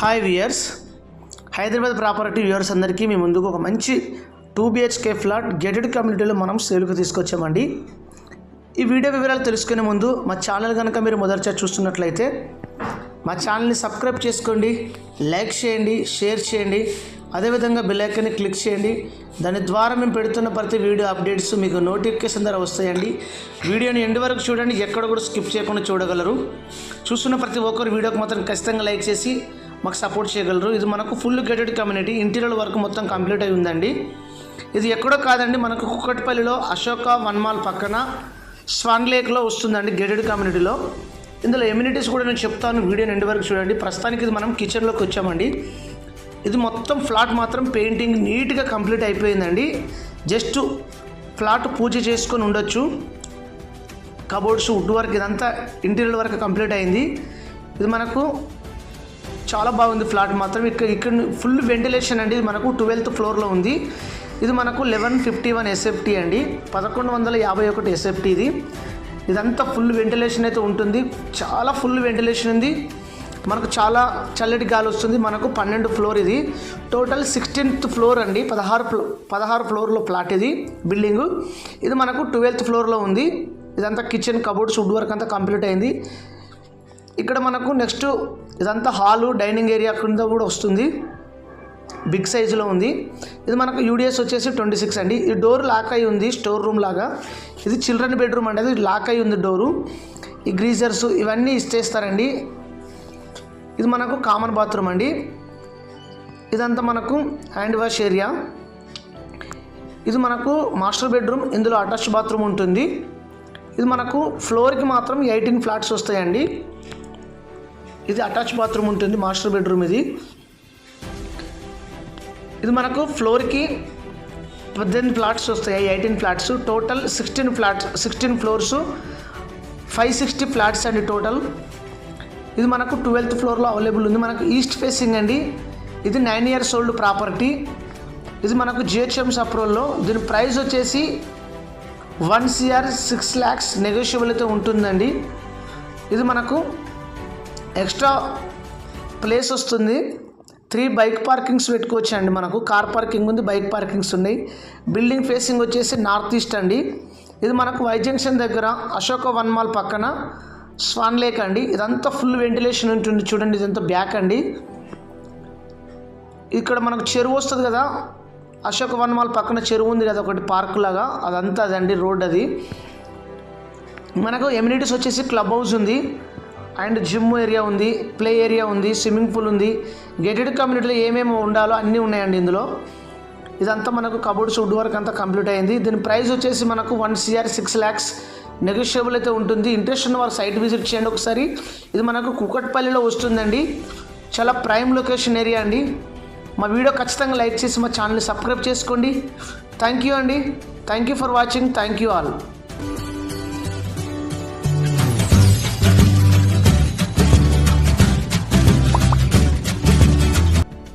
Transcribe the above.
Hi viewers Hyderabad property viewers అందరికీ మీ ముందుకు ఒక మంచి టూ బిహెచ్కే ఫ్లాట్ గేటెడ్ కమ్యూనిటీలో మనం సేల్కి తీసుకొచ్చామండి. ఈ వీడియో వివరాలు తెలుసుకునే ముందు మా ఛానల్ కనుక మీరు మొదటిసారి చూస్తున్నట్లయితే మా ఛానల్ని సబ్స్క్రైబ్ చేసుకోండి లైక్ చేయండి షేర్ చేయండి అదేవిధంగా బెల్ క్లిక్ చేయండి. దాని ద్వారా మేము పెడుతున్న ప్రతి వీడియో అప్డేట్స్ మీకు నోటిఫికేషన్ ద్వారా వస్తాయండి. వీడియోని ఎండ్ వరకు చూడండి ఎక్కడ కూడా స్కిప్ చేయకుండా చూడగలరు. చూస్తున్న ప్రతి ఒక్కరు వీడియోకి మాత్రం ఖచ్చితంగా లైక్ చేసి మాకు సపోర్ట్ చేయగలరు. ఇది మనకు full gated community interior work మొత్తం కంప్లీట్ అయి ఉందండి. ఇది ఎక్కడో కాదండి మనకు కుక్కట్పల్లిలో అశోక వన్మాల్ పక్కన స్వాన్ లేక్లో వస్తుందండి గేటెడ్ కమ్యూనిటీలో ఇందులో ఎమ్యూనిటీస్ కూడా నేను చెప్తాను వీడియో ఎండ్ వరకు చూడండి. ప్రస్తుతానికి ఇది మనం కిచెన్లోకి వచ్చామండి. ఇది మొత్తం ఫ్లాట్ మాత్రం పెయింటింగ్ నీట్గా కంప్లీట్ అయిపోయిందండి. జస్ట్ ఫ్లాట్ పూజ చేసుకొని ఉండొచ్చు. కబోర్డ్స్ వుడ్ వర్క్ ఇదంతా ఇంటీరియర్ వర్క్ కంప్లీట్ అయింది. ఇది మనకు చాలా బాగుంది ఫ్లాట్ మాత్రం. ఇక్కడ ఇక్కడ ఫుల్ వెంటిలేషన్ అండి. ఇది మనకు ట్వెల్త్ ఫ్లోర్లో ఉంది. ఇది మనకు లెవెన్ ఫిఫ్టీ వన్ ఎస్ఎఫ్టీ అండి. పదకొండు వందల యాభై ఒకటి ఎస్ఎఫ్టీ ఇది. ఇదంతా ఫుల్ వెంటిలేషన్ అయితే ఉంటుంది. చాలా ఫుల్ వెంటిలేషన్ ఉంది. మనకు చాలా చల్లటి గాలి వస్తుంది. మనకు పన్నెండు ఫ్లోర్ ఇది. టోటల్ సిక్స్టీన్త్ ఫ్లోర్ అండి. పదహారు ఫ్లో పదహారు ఫ్లోర్లో ఫ్లాట్ ఇది బిల్డింగు ఇది మనకు ట్వెల్త్ ఫ్లోర్లో ఉంది. ఇదంతా కిచెన్ కబోర్డ్స్ వుడ్ వర్క్ అంతా కంప్లీట్ అయింది. ఇక్కడ మనకు నెక్స్ట్ ఇదంతా హాలు డైనింగ్ ఏరియా కింద కూడా వస్తుంది. బిగ్ సైజులో ఉంది. ఇది మనకు యూడిఎస్ వచ్చేసి ట్వంటీ సిక్స్ అండి. ఈ డోర్ లాక్ అయి ఉంది స్టోర్ రూమ్ లాగా. ఇది చిల్డ్రన్ బెడ్రూమ్ అనేది లాక్ అయి ఉంది డోరు. ఈ గ్రీజర్స్ ఇవన్నీ ఇచ్చేస్తారండి. ఇది మనకు కామన్ బాత్రూమ్ అండి. ఇదంతా మనకు హ్యాండ్ వాష్ ఏరియా. ఇది మనకు మాస్టర్ బెడ్రూమ్ ఇందులో అటాచ్ బాత్రూమ్ ఉంటుంది. ఇది మనకు ఫ్లోర్కి మాత్రం ఎయిటీన్ ఫ్లాట్స్ వస్తాయండి. ఇది అటాచ్ బాత్రూమ్ ఉంటుంది మాస్టర్ బెడ్రూమ్ ఇది. ఇది మనకు ఫ్లోర్కి పద్దెనిమిది ఫ్లాట్స్ వస్తాయి eighteen flats total sixteen flats sixteen floors five sixty flats అండి టోటల్. ఇది మనకు ట్వెల్త్ ఫ్లోర్లో అవైలబుల్ ఉంది. మనకు ఈస్ట్ ఫేసింగ్ అండి. ఇది నైన్ ఇయర్స్ ఓల్డ్ ప్రాపర్టీ. ఇది మనకు జిహెచ్ఎంస్ అప్రూవల్లో. దీని ప్రైస్ వచ్చేసి one CR six lakhs negotiable అయితే ఉంటుందండి. ఇది మనకు ఎక్స్ట్రా ప్లేస్ వస్తుంది. త్రీ బైక్ పార్కింగ్స్ పెట్టుకోవచ్చు అండి మనకు. కార్ పార్కింగ్ ఉంది బైక్ పార్కింగ్స్ ఉన్నాయి. బిల్డింగ్ ఫేసింగ్ వచ్చేసి నార్త్ ఈస్ట్ అండి. ఇది మనకు వై జంక్షన్ దగ్గర అశోక వన్ మాల్ పక్కన స్వాన్ లేక్ అండి. ఇదంతా ఫుల్ వెంటిలేషన్ ఉంటుంది చూడండి ఇదంతా బ్యాక్ అండి. ఇక్కడ మనకు చెరువు వస్తుంది కదా అశోక వన్ మాల్ పక్కన చెరువు ఉంది కదా ఒకటి పార్క్ లాగా. అదంతా అదండి రోడ్ అది. మనకు ఎమ్యూనిటీస్ వచ్చేసి క్లబ్ హౌస్ ఉంది. అండ్ జిమ్ ఏరియా ఉంది ప్లే ఏరియా ఉంది స్విమ్మింగ్ పూల్ ఉంది. గేటెడ్ కమ్యూనిటీలో ఏమేమి ఉండాలో అన్నీ ఉన్నాయండి ఇందులో. ఇదంతా మనకు కబోర్డ్స్ వుడ్ వర్క్ అంతా కంప్లీట్ అయింది. దీని ప్రైస్ వచ్చేసి మనకు one CR six lakhs negotiable అయితే ఉంటుంది. ఇంట్రెస్ట్ ఉన్న వారు సైట్ విజిట్ చేయండి ఒకసారి. ఇది మనకు కుకట్పల్లిలో వస్తుందండి. చాలా ప్రైమ్ లొకేషన్ ఏరియా అండి. మా వీడియో ఖచ్చితంగా లైక్ చేసి మా ఛానల్ని సబ్స్క్రైబ్ చేసుకోండి. థ్యాంక్ యూ అండి. Thank you for watching. Thank you all.